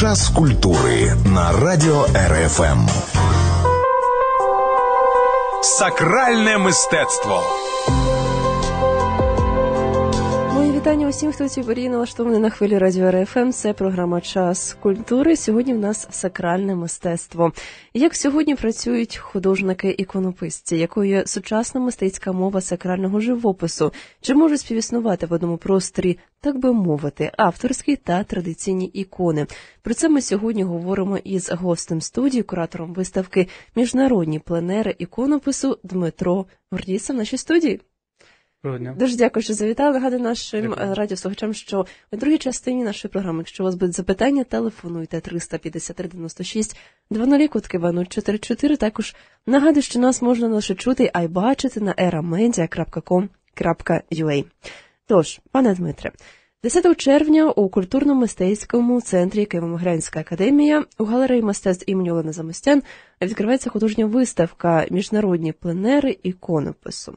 Час культури на радіо РФМ. Сакральне мистецтво. Вітання усім, хто ці порі налаштований на хвилі радіо РФМ. Це програма Час культури. Сьогодні в нас сакральне мистецтво. Як сьогодні працюють художники-іконописці, якою є сучасна мистецька мова сакрального живопису, чи можуть співіснувати в одному просторі, так би мовити, авторські та традиційні ікони? Про це ми сьогодні говоримо із гостем студії, куратором виставки Міжнародні пленери іконопису Дмитро Гордійцем в нашій студії. Доброго Дуже дякую, що завітали. Нагадую нашим е, радіослухачам, що у другій частині нашої програми, якщо у вас будуть запитання, телефонуйте 353 96 00 кутки 044. Також нагадую, що нас можна не лише чути, а й бачити на eramedia.com.ua. Тож, пане Дмитре, 10 червня у культурно-мистецькому центрі Києво-Могилянська академія у галереї мистецтв імені Олени Замостян відкривається художня виставка Міжнародні пленери іконопису.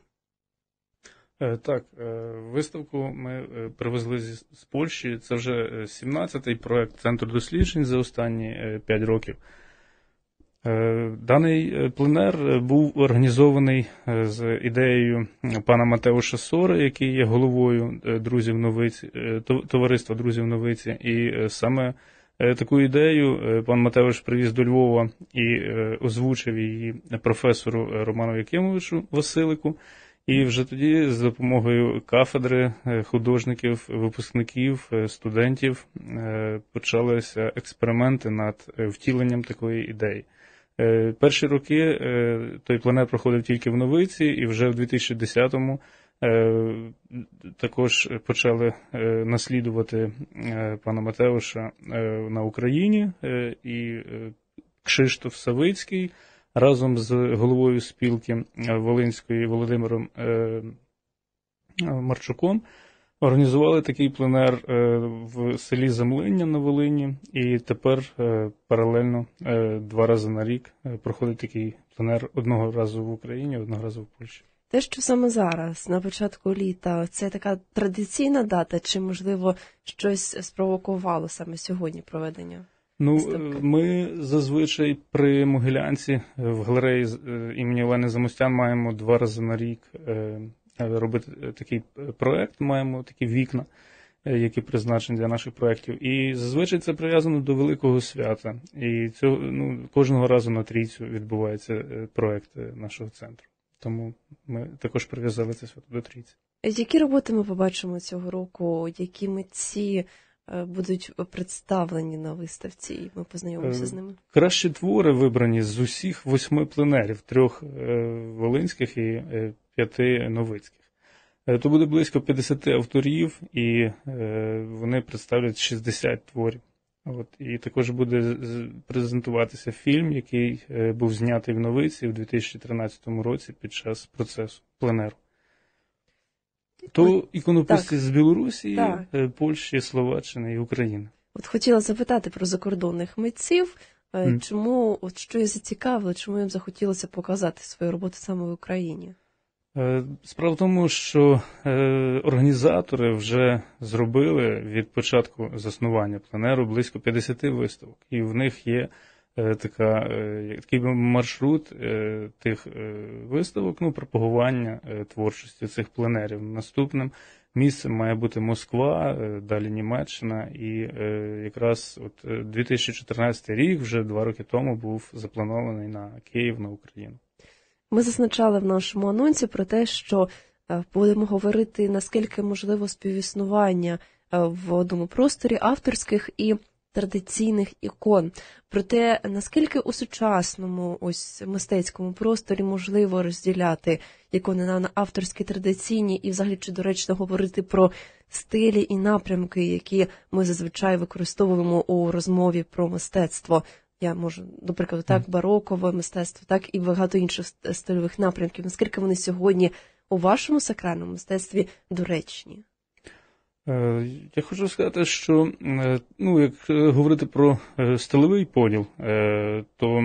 Е, Так, е, виставку ми е, привезли з Польщі. Це вже е, 17-й проект Центру досліджень за останні 5 років. Даний пленер був організований з ідеєю пана Матеуша Сори, який є головою друзів новиці, товариства друзів новиці. І саме таку ідею пан Матеуш привіз до Львова і озвучив її професору Роману Якимовичу Василику. І вже тоді з допомогою кафедри е, художників, випускників, е, студентів е, почалися експерименти над втіленням такої ідеї. Перші роки той пленер проходив тільки в новиці, і вже в 2010-му е, також почали наслідувати пана Матеуша на Україні і Кшиштоф Савицький разом з головою спілки е, Волинської Володимиром е, Марчуком організували такий пленер е, в селі Землиння на Волині, і тепер паралельно два рази на рік проходить такий пленер одного разу в Україні, одного разу в Польщі. Те, що саме зараз, на початку літа, це така традиційна дата, чи можливо щось спровокувало саме сьогодні проведення? Ну, Виставки. е, ми зазвичай при Могилянці е, в галереї е, імені Олени Замостян маємо два рази на рік робити такий проект, маємо такі вікна, які призначені для наших проєктів. І зазвичай це прив'язано до великого свята. І цього, ну, кожного разу на трійцю відбувається проект нашого центру. Тому ми також прив'язали це свято до трійці. Які роботи ми побачимо цього року? Які митці будуть представлені на виставці? І ми познайомимося Е, з ними. Кращі твори вибрані з усіх восьми пленерів, трьох е, волинських і е, п'яти новицьких. Е, То буде близько 50 авторів, і е, вони представлять 60 творів. От, і також буде презентуватися фільм, який е, був знятий в новиці в 2013 році під час процесу пленеру. То іконописці з Білорусі, Так. е, Польщі, Словаччини і України. От хотіла запитати про закордонних митців. Мгм. Чому от що їх зацікавило, чому їм захотілося показати свою роботу саме в Україні? Е, Справа в тому, що організатори вже зробили від початку заснування пленеру близько 50 виставок, і в них є така, е, такий маршрут е, тих е, виставок, ну, пропагування е, творчості цих пленерів. Наступним місцем має бути Москва, е, далі Німеччина, і е, якраз от е, 2014 рік, вже два роки тому, був запланований на Київ, на Україну. Ми зазначали в нашому анонсі про те, що е, будемо говорити наскільки можливо співіснування е, в одному просторі авторських і традиційних ікон. Про те, наскільки у сучасному ось мистецькому просторі можливо розділяти ікони на на авторські традиційні, і взагалі чи доречно говорити про стилі і напрямки, які ми зазвичай використовуємо у розмові про мистецтво. Я можу, до прикладу, так, барокове мистецтво, так і багато інших стильових напрямків. Наскільки вони сьогодні у вашому сакральному мистецтві доречні? Е, Я хочу сказати, що е, ну, як е, говорити про стиловий поділ, то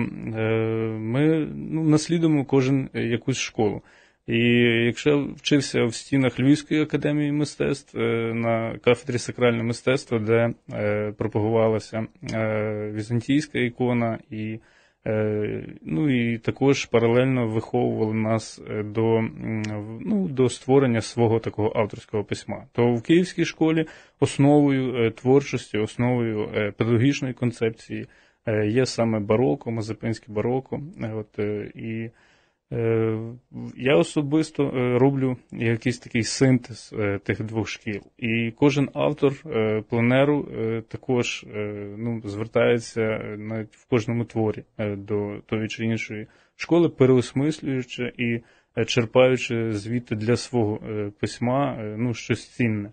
ми ну, наслідуємо кожен якусь школу. І якщо вчився в стінах Львівської академії мистецтв на кафедрі сакральне мистецтво, де пропагувалася візантійська ікона і ну і також паралельно виховували нас е, до ну, до створення свого такого авторського письма. То в Київській школі основою е, творчості, основою педагогічної концепції є саме бароко, мазепинське бароко. От, і Е, я особисто е, роблю якийсь такий синтез е, тих двох шкіл. І кожен автор пленеру також ну, звертається навіть в кожному творі до тої чи іншої школи, переосмислюючи і черпаючи звідти для свого письма ну, щось цінне.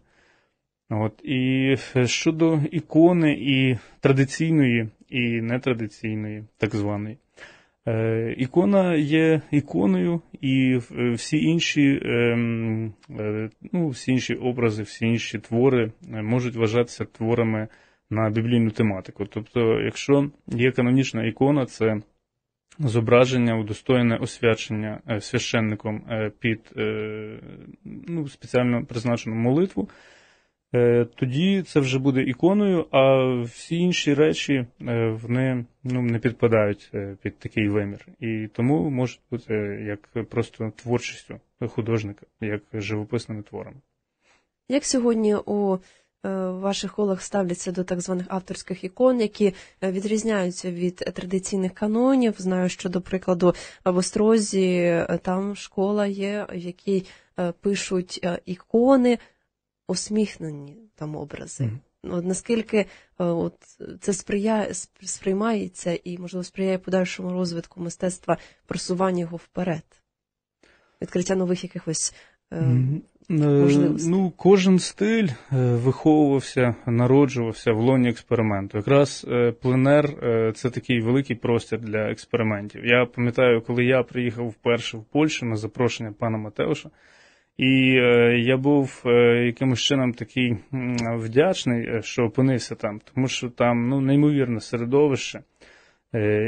От. І щодо ікони і традиційної, і нетрадиційної, так званої. Е, ікона є іконою, і всі інші ем, е, ну, всі інші образи, всі інші твори е, можуть вважатися творами на біблійну тематику. Тобто, якщо є канонічна ікона, це зображення, удостоєне освячення священником під ну, спеціально призначену молитву. Е, тоді це вже буде іконою, а всі інші речі е, вони ну, не підпадають е, під такий вимір. І тому можуть бути як просто творчістю художника, як живописними творами. Як сьогодні у ваших колах ставляться до так званих авторських ікон, які відрізняються від традиційних канонів? Знаю, що, до прикладу, в Острозі там школа є, в якій пишуть ікони усміхнені там образи. Mm. От Наскільки е, от, це сприяє, сприймається і, можливо, сприяє подальшому розвитку мистецтва, просування його вперед, відкриття нових якихось mm можливостей? Ну, Кожен стиль виховувався, народжувався в лоні експерименту. Якраз пленер це такий великий простір для експериментів. Я пам'ятаю, коли я приїхав вперше в Польщу на запрошення пана Матеуша. І е, я був е, якимось чином такий вдячний, е, що опинився там, тому що там ну, неймовірне середовище.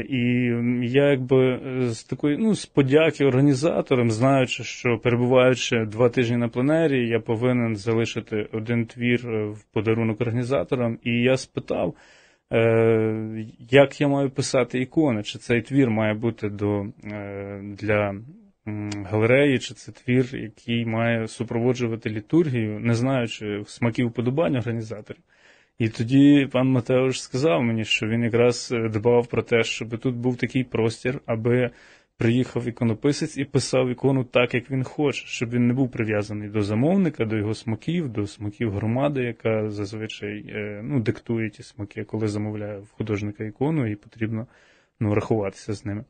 І я якби з такої, ну, з подяки організаторам, знаючи, що перебуваючи два тижні на пленері, я повинен залишити один твір в подарунок організаторам. І я спитав, як я маю писати ікони, чи цей твір має бути до, для галереї, чи це твір, який має супроводжувати літургію, не знаючи смаків вподобань організаторів. І тоді пан Матеуш сказав мені, що він якраз е, дбав про те, щоб тут був такий простір, аби приїхав іконописець і писав ікону так, як він хоче, щоб він не був прив'язаний до замовника, до його смаків, до смаків громади, яка зазвичай е, ну, диктує ті смаки, коли замовляє в художника ікону, і потрібно ну, рахуватися з ними.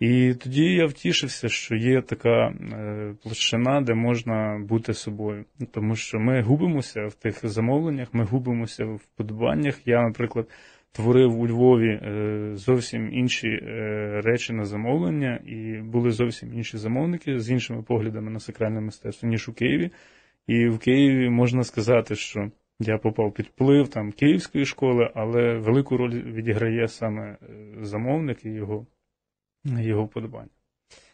І тоді я втішився, що є така е, площина, де можна бути собою. Тому що ми губимося в тих замовленнях, ми губимося в вподобаннях. Я, наприклад, творив у Львові е, зовсім інші е, речі на замовлення, і були зовсім інші замовники з іншими поглядами на сакральне мистецтво, ніж у Києві. І в Києві можна сказати, що я попав під вплив там київської школи, але велику роль відіграє саме замовник і його його вподобання.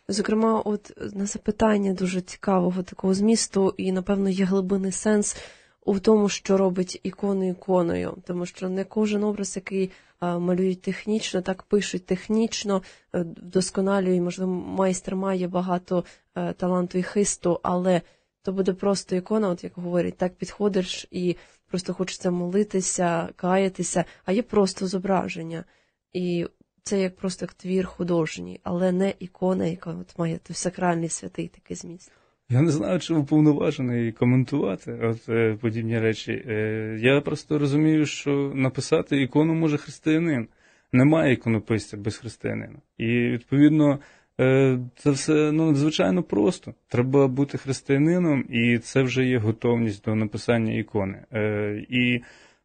Зокрема, от на запитання дуже цікавого такого змісту, і, напевно, є глибинний сенс у тому, що робить ікону іконою, тому що не кожен образ, який малюють технічно, так пишуть технічно, е, вдосконалює, можливо, майстер має багато е, таланту і хисту, але то буде просто ікона, от як говорять, так підходиш і просто хочеться молитися, каятися, а є просто зображення. І це як просто як твір художній, але не ікона, яка от має той сакральний святий такий зміст. Я не знаю, чи уповноважений коментувати от е, подібні речі. Е, я просто розумію, що написати ікону може християнин. Немає іконописця без християнина. І відповідно е, це все ну, надзвичайно просто. Треба бути християнином, і це вже є готовність до написання ікони. Е, і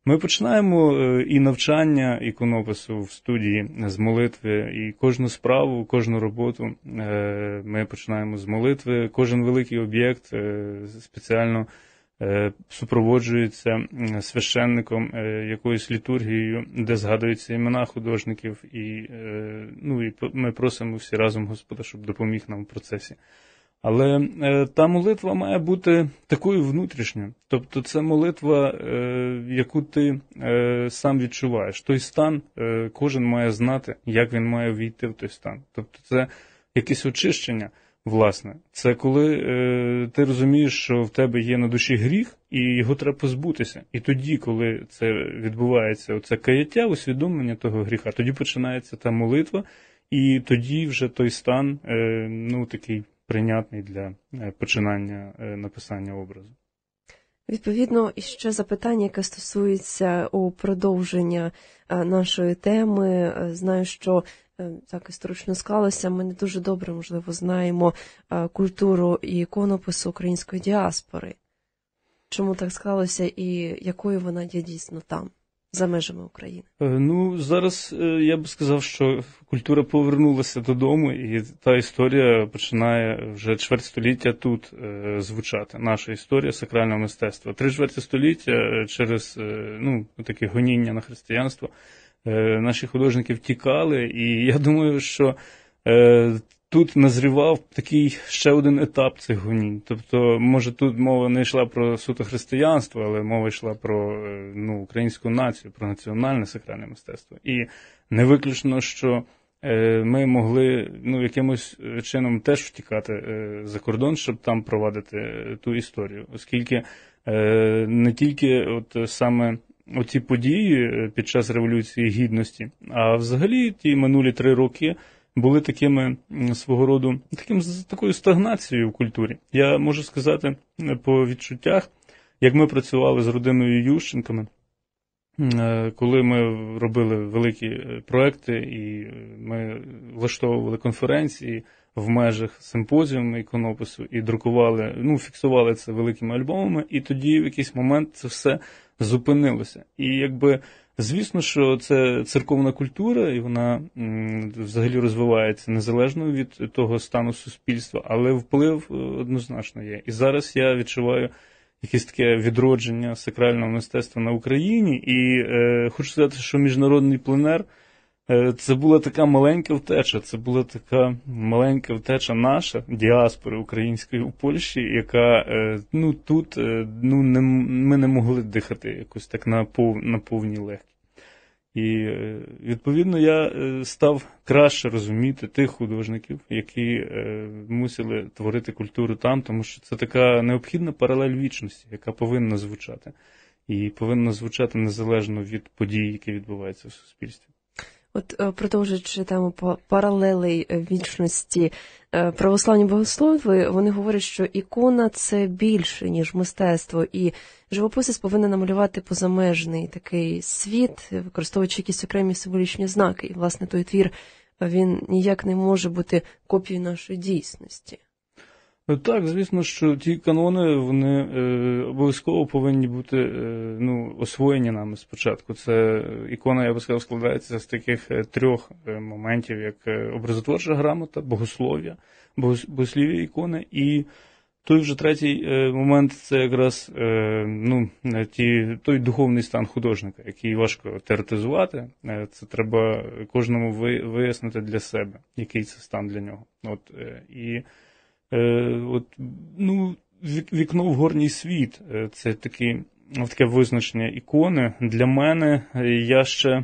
ми починаємо е, і навчання іконопису в студії з молитви, і кожну справу, кожну роботу е, ми починаємо з молитви. Кожен великий об'єкт е, спеціально супроводжується священником якоюсь літургією, де згадуються імена художників, і ну, і ми просимо всі разом Господа, щоб допоміг нам в процесі. Але е, та молитва має бути такою внутрішньою. Тобто це молитва, е, яку ти е, сам відчуваєш. Той стан кожен має знати, як він має війти в той стан. Тобто це якесь очищення, власне. Це коли ти розумієш, що в тебе є на душі гріх, і його треба позбутися. І тоді, коли це відбувається, оце каяття, усвідомлення того гріха, тоді починається та молитва, і тоді вже той стан, ну такий прийнятний для е, починання е, написання образу. Відповідно, і ще запитання, яке стосується у продовження е, нашої теми. Знаю, що так історично склалося. Ми не дуже добре, можливо, знаємо культуру і іконопису української діаспори. Чому так склалося і якою вона є дійсно там? За межами України? Е, ну зараз е, я би сказав, що культура повернулася додому, і та історія починає вже чверть століття тут е, звучати. Наша історія сакрального мистецтва. Три чверті століття через ну таке гоніння на християнство. Наші художники втікали, і я думаю, що тут назрівав такий ще один етап цих гонінь. Тобто, може, тут мова не йшла про суто християнство, але мова йшла про е, ну, українську націю, про національне сакральне мистецтво. І не виключно, що е, ми могли ну, якимось чином теж втікати е, за кордон, щоб там провадити ту історію, оскільки не тільки от саме. Оці події під час Революції Гідності, а взагалі ті минулі три роки були такими свого роду таким такою стагнацією в культурі. Я можу сказати е, по відчуттях, як ми працювали з родиною Ющенками, е, коли ми робили великі е, проекти і ми влаштовували конференції в межах симпозіуму іконопису і друкували, ну, фіксували це великими альбомами, і тоді в якийсь момент це все зупинилося. І якби Звісно, що це церковна культура, і вона взагалі розвивається незалежно від того стану суспільства, але вплив е, однозначно є. І зараз я відчуваю якесь таке відродження сакрального мистецтва на Україні, і е, хочу сказати, що міжнародний пленер. Е, це була така маленька втеча, це була така маленька втеча наша діаспори української у Польщі, яка ну тут ну не ми не могли дихати якось так на пов, на повній легкі. І е, відповідно я е, став краще розуміти тих художників, які е, мусили творити культуру там, тому що це така необхідна паралель вічності, яка повинна звучати, і повинна звучати незалежно від подій, які відбуваються в суспільстві. От е, продовжуючи тему паралелей е, вічності, е, православні богослови вони говорять, що ікона це більше ніж мистецтво, і живописець повинен намалювати позамежний такий світ, використовуючи якісь окремі символічні знаки. І власне той твір він ніяк не може бути копією нашої дійсності. Ну, так, звісно, що ті канони вони е, обов'язково повинні бути е, ну, освоєні нами спочатку. Це ікона, я би сказав, складається з таких е, трьох е, моментів, як е, образотворча грамота, богослов'я, богослів'я ікони. І той вже третій момент це якраз ну, ті, той духовний стан художника, який важко теоретизувати. Це треба кожному вияснити для себе, який це стан для нього. От, і Е, от, ну, Вікно в горній світ е, це такі, таке визначення ікони. Для мене е, я ще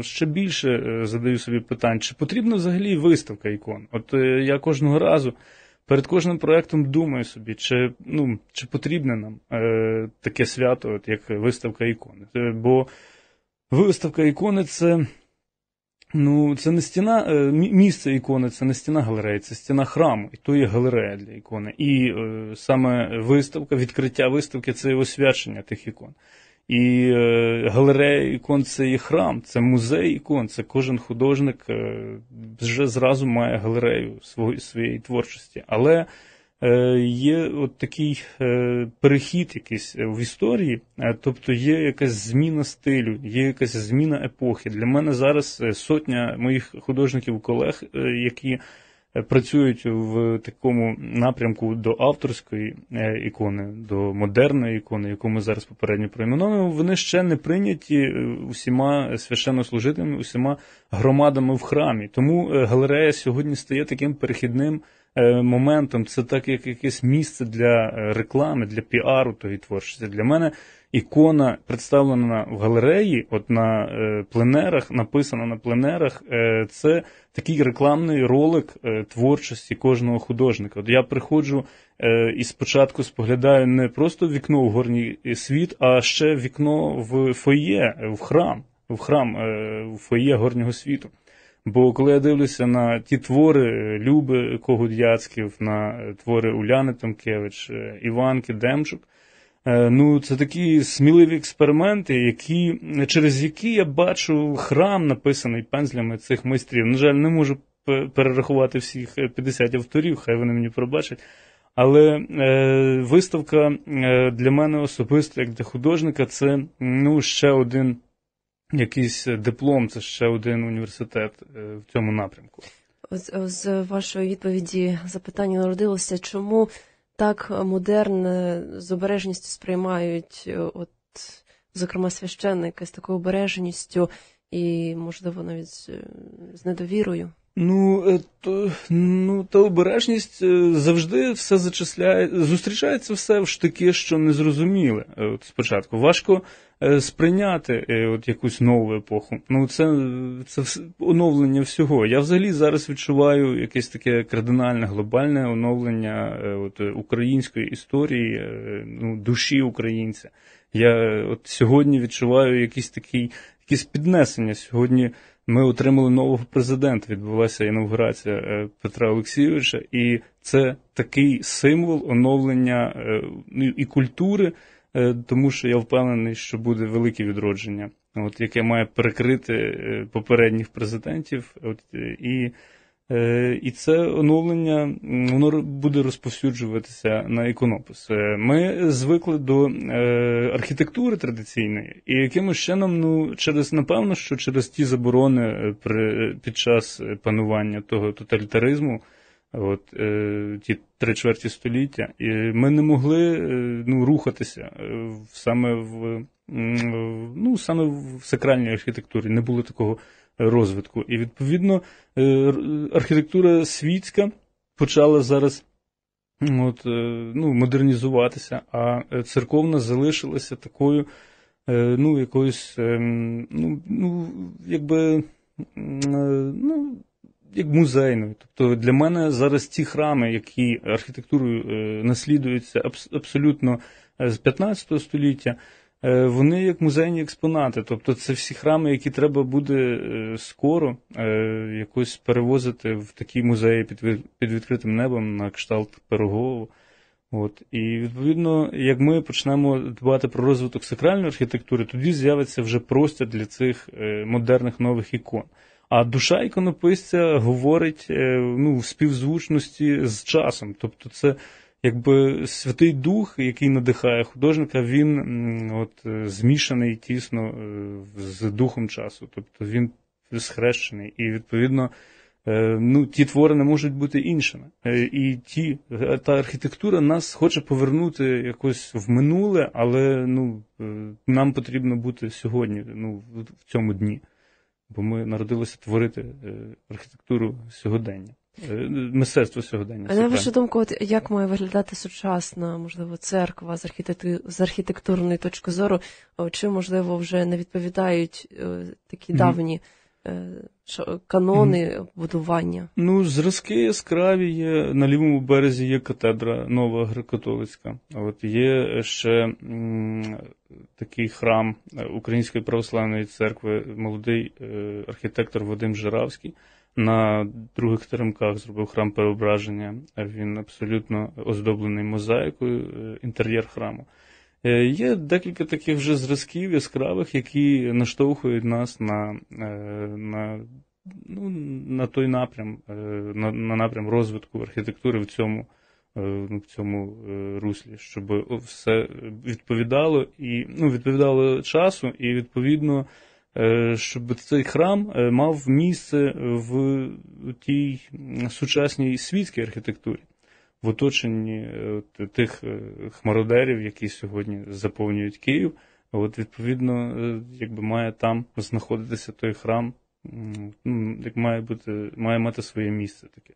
ще більше задаю собі питань, чи потрібна взагалі виставка ікон? От я кожного разу перед кожним проєктом думаю собі, чи ну, чи потрібне нам е, таке свято, от як виставка ікони. Бо виставка ікони це. Ну, це не стіна, е, місце ікони, це не стіна галереї, це стіна храму, і то є галерея для ікони. І е, саме виставка, відкриття виставки це освячення тих ікон. І е, галерея ікон це є храм, це музей ікон. Це кожен художник е, вже зразу має галерею своєї творчості. Але є от такий е, перехід якийсь в історії, е, тобто є якась зміна стилю, є якась зміна епохи. Для мене зараз сотня моїх художників-колег, які працюють в такому напрямку до авторської ікони, до модерної ікони, яку ми зараз попередньо проіменуємо, вони ще не прийняті усіма священнослужителями, усіма громадами в храмі. Тому галерея сьогодні стає таким перехідним моментом, це так як якесь місце для реклами, для піару тої творчості. Для мене ікона представлена в галереї, от на пленерах, написана на пленерах, це такий рекламний ролик творчості кожного художника. От я приходжу і спочатку споглядаю не просто вікно в горній світ, а ще вікно в фоє, в храм, в храм в фоє горнього світу. Бо коли я дивлюся на ті твори Люби Когудяцьків, на твори Уляни Томкевич, Іванки Демчук, ну це такі сміливі експерименти, які, через які я бачу храм, написаний пензлями цих майстрів. На жаль, не можу перерахувати всіх 50 авторів, хай вони мені пробачать. Але е, виставка для мене особисто, як для художника, це ну, ще один якийсь диплом, це ще один університет в цьому напрямку. З, з вашої відповіді запитання народилося, чому так модерн з обережністю сприймають, от, зокрема, священники з такою обережністю і, можливо, навіть з, недовірою? Ну, то, ну, та обережність завжди все зачисляє. Зустрічається все ж таки, що незрозуміле. От спочатку важко сприйняти от якусь нову епоху. Ну, це це оновлення всього. Я взагалі зараз відчуваю якесь таке кардинальне глобальне оновлення от, української історії, ну, душі українця. Я от сьогодні відчуваю якісь такі, якісь піднесення. Сьогодні ми отримали нового президента. Відбулася інаугурація Петра Олексійовича, і це такий символ оновлення і культури. Тому що я впевнений, що буде велике відродження, от, яке має перекрити попередніх президентів. От, І і це оновлення воно буде розповсюджуватися на іконопис. Ми звикли до архітектури традиційної, і якимось чином, ну, через, напевно, що через ті заборони при, під час панування того тоталітаризму от, е, ті три чверті століття, і ми не могли ну, рухатися саме в ну, саме в сакральній архітектурі, не було такого розвитку. І відповідно архітектура світська почала зараз от, ну, модернізуватися, а церковна залишилася такою, ну, якоюсь, ну, ну, якби, ну, як музейною. Тобто для мене зараз ті храми, які архітектурою наслідуються абсолютно з 15 століття, вони як музейні експонати. Тобто це всі храми, які треба буде скоро якось перевозити в такі музеї під відкритим небом на кшталт Пирогового. От. І відповідно, як ми почнемо дбати про розвиток сакральної архітектури, тоді з'явиться вже простір для цих модерних нових ікон. А душа іконописця говорить ну, в співзвучності з часом. Тобто, це якби Святий Дух, який надихає художника, він от, змішаний тісно з духом часу. Тобто він схрещений. І відповідно ну, ті твори не можуть бути іншими. І ті, та архітектура нас хоче повернути якось в минуле, але ну, нам потрібно бути сьогодні, ну, в цьому дні бо ми народилися творити архітектуру сьогодення, мистецтво сьогодення. А на вашу думку, от як має виглядати сучасна, можливо, церква з архітекту... з архітектурної точки зору, чи, можливо, вже не відповідають такі mm-hmm. Давні канони mm-hmm. будування? Ну, зразки яскраві є. На лівому березі є катедра нова греко-католицька. От є ще м, такий храм Української православної церкви, молодий е, архітектор Вадим Жиравський. На других теремках зробив храм переображення. Він абсолютно оздоблений мозаїкою, інтер'єр храму. Є декілька таких вже зразків яскравих, які наштовхують нас на на, ну, на той напрям, на, на напрям розвитку архітектури в цьому в цьому руслі, щоб все відповідало і ну, відповідало часу, і відповідно, щоб цей храм мав місце в тій сучасній світській архітектурі в оточенні тих хмародерів, які сьогодні заповнюють Київ. От, відповідно, якби має там знаходитися той храм, як має бути, має мати своє місце таке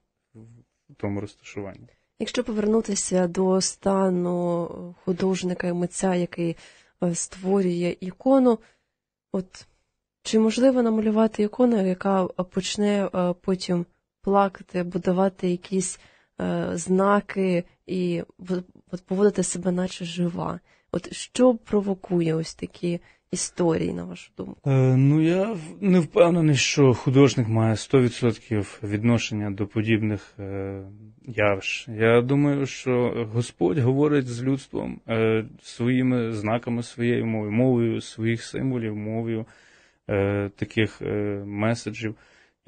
в тому розташуванні. Якщо повернутися до стану художника і митця, який е, створює ікону, от чи можливо намалювати ікону, яка почне е, потім плакати, будувати якісь е, знаки і от поводити себе, наче жива? От що провокує ось такі історії, на вашу думку? Е, ну я не впевнений, що художник має 100% відношення до подібних е, явищ. Я думаю, що Господь говорить з людством е, своїми знаками своєю мовою, мовою своїх символів, мовою е, таких е, меседжів.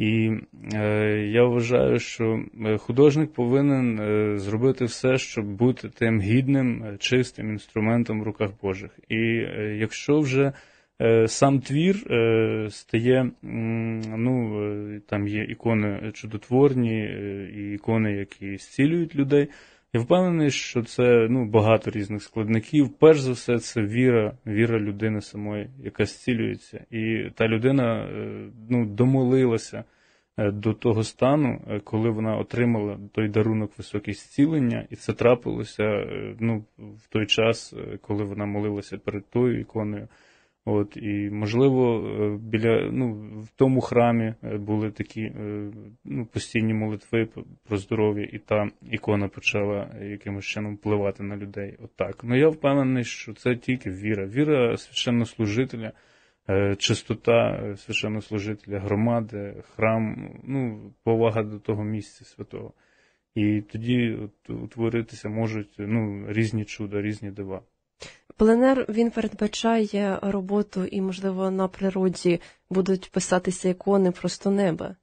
І е, я вважаю, що е, художник повинен е, зробити все, щоб бути тим гідним, е, чистим інструментом в руках Божих. І е, якщо вже е, сам твір е, стає, ну там є ікони чудотворні, і ікони, які зцілюють людей. Я впевнений, що це ну, багато різних складників. Перш за все, це віра, віра людини самої, яка зцілюється. І та людина ну, домолилася до того стану, коли вона отримала той дарунок високе зцілення, і це трапилося ну, в той час, коли вона молилася перед тою іконою. От, І, можливо, біля, ну, в тому храмі були такі ну, постійні молитви про здоров'я, і та ікона почала якимось чином впливати на людей. От Ну я впевнений, що це тільки віра. Віра священнослужителя, чистота священнослужителя, громади, храм, ну, повага до того місця святого. І тоді от, утворитися можуть ну, різні чуда, різні дива. Пленер він передбачає роботу, і, можливо, на природі будуть писатися ікони просто неба.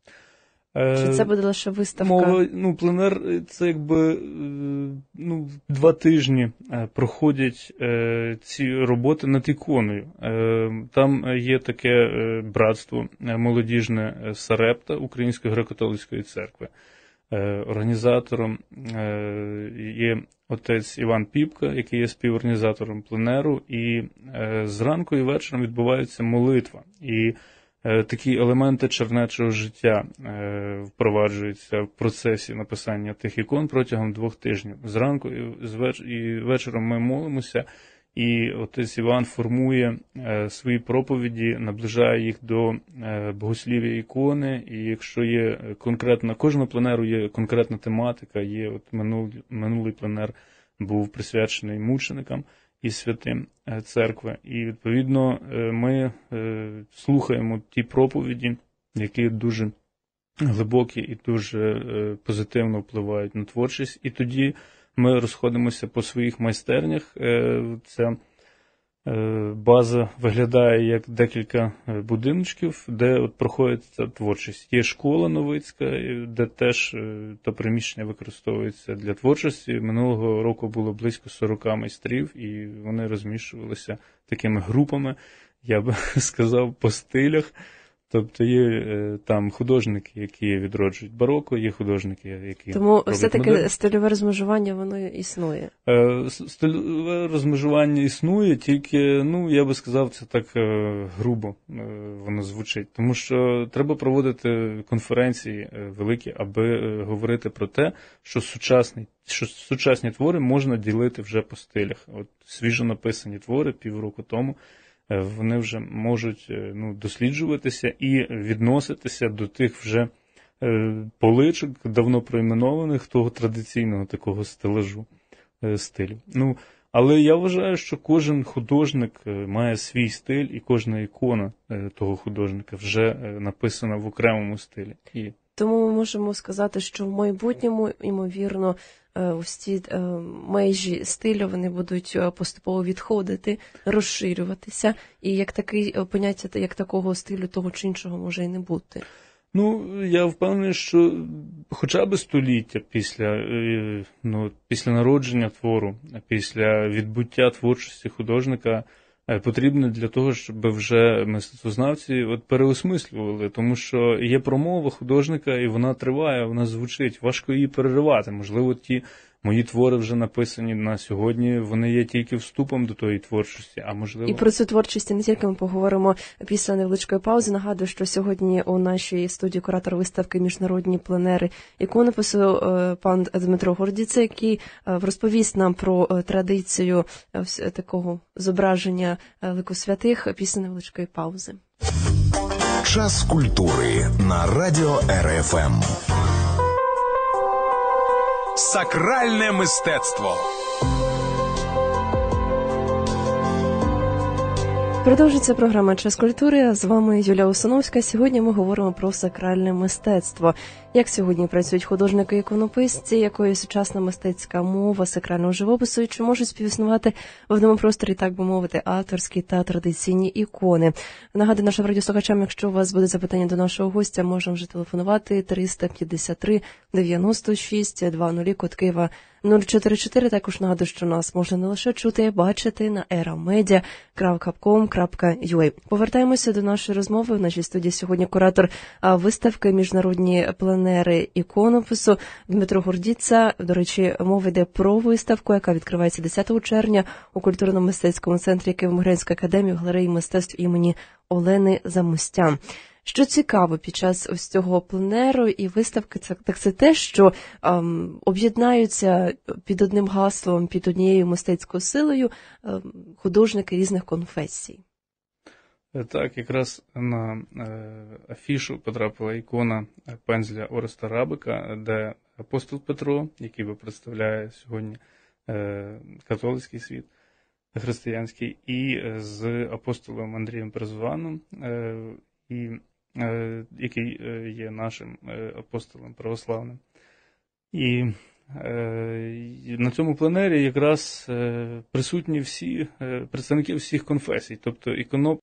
Чи це буде лише виставка? Мова, ну, Пленер це якби ну, два тижні проходять ці роботи над іконою. Там є таке братство молодіжне Сарепта Української греко-католицької церкви. Організатором є отець Іван Піпка, який є співорганізатором пленеру, і зранку і вечором відбувається молитва. І такі елементи чернечого життя впроваджуються в процесі написання тих ікон протягом двох тижнів. Зранку і вечором ми молимося. І отець Іван формує е, свої проповіді, наближає їх до е, богослів'я ікони. І якщо є конкретна, кожного пленеру є конкретна тематика, є от минулий, минулий пленер був присвячений мученикам і святим е, церкви. І відповідно ми слухаємо ті проповіді, які дуже глибокі і дуже позитивно впливають на творчість. І тоді ми розходимося по своїх майстернях. Е, ця е, база виглядає як декілька е, будиночків, де от проходить ця творчість. Є школа новицька, де теж то приміщення використовується для творчості. Минулого року було близько 40 майстрів, і вони розміщувалися такими групами, я би сказав, по стилях. Тобто є е, там художники, які відроджують бароко, є художники, які тому все-таки стильове розмежування воно існує. Е, стильове розмежування існує, тільки ну я би сказав, це так е, грубо воно звучить, тому що треба проводити конференції великі, аби говорити про те, що сучасний. Що сучасні твори можна ділити вже по стилях. От свіжо написані твори півроку тому вони вже можуть е, ну, досліджуватися і відноситися до тих вже е, поличок, давно проіменованих того традиційного такого стелажу стилю. Ну, але я вважаю, що кожен художник має свій стиль, і кожна ікона того художника вже написана в окремому стилі. І... Тому ми можемо сказати, що в майбутньому, ймовірно, Е, ось ці е, межі стилю вони будуть е, поступово відходити, розширюватися, і як такий поняття як такого стилю того чи іншого може і не бути. Ну, я впевнений, що хоча б століття після ну, після народження твору, після відбуття творчості художника потрібне для того, щоб вже мистецтвознавці от переосмислювали, тому що є промова художника, і вона триває, вона звучить. Важко її переривати. Можливо, ті Мої твори вже написані на сьогодні. Вони є тільки вступом до тої творчості, а можливо. І про цю творчість не тільки ми поговоримо після невеличкої паузи. Нагадую, що сьогодні у нашій студії куратор виставки міжнародні пленери іконопису е, пан Дмитро Гордіце, який е, розповість нам про е, традицію такого зображення лику святих після невеличкої паузи. Час культури на радіо РФМ. Сакральне мистецтво. Продовжується програма Час культури. З вами Юлія Усановська. Сьогодні ми говоримо про сакральне мистецтво. Як сьогодні працюють художники іконописці, якою сучасна мистецька мова сакрального живопису, і чи можуть співіснувати в одному просторі, так би мовити, авторські та традиційні ікони. Нагадую нашим радіослухачам, якщо у вас буде запитання до нашого гостя, можемо вже телефонувати 353 96 20 код Києва 044. Також нагадую, що нас можна не лише чути, бачити на eramedia.com.ua. Повертаємося до нашої розмови. В нашій студії сьогодні куратор виставки міжнародні пленери іконопису Дмитро Гордіца. До речі, мова йде про виставку, яка відкривається 10 червня у культурно-мистецькому центрі Києво-Могилянської академії в галереї мистецтв імені Олени Замостян. Що цікаво під час ось цього пленеру і виставки, це так це те, що ем, об'єднаються під одним гаслом, під однією мистецькою силою ем, художники різних конфесій. Е, Так, якраз на е, афішу потрапила ікона пензля Ореста Рабика, де апостол Петро, який би представляє сьогодні е, католицький світ християнський, і з апостолом Андрієм Перезваном, е, і, який е, є нашим е, апостолом православним. І е, на цьому пленері якраз е, присутні всі е, представники всіх конфесій, тобто іконо,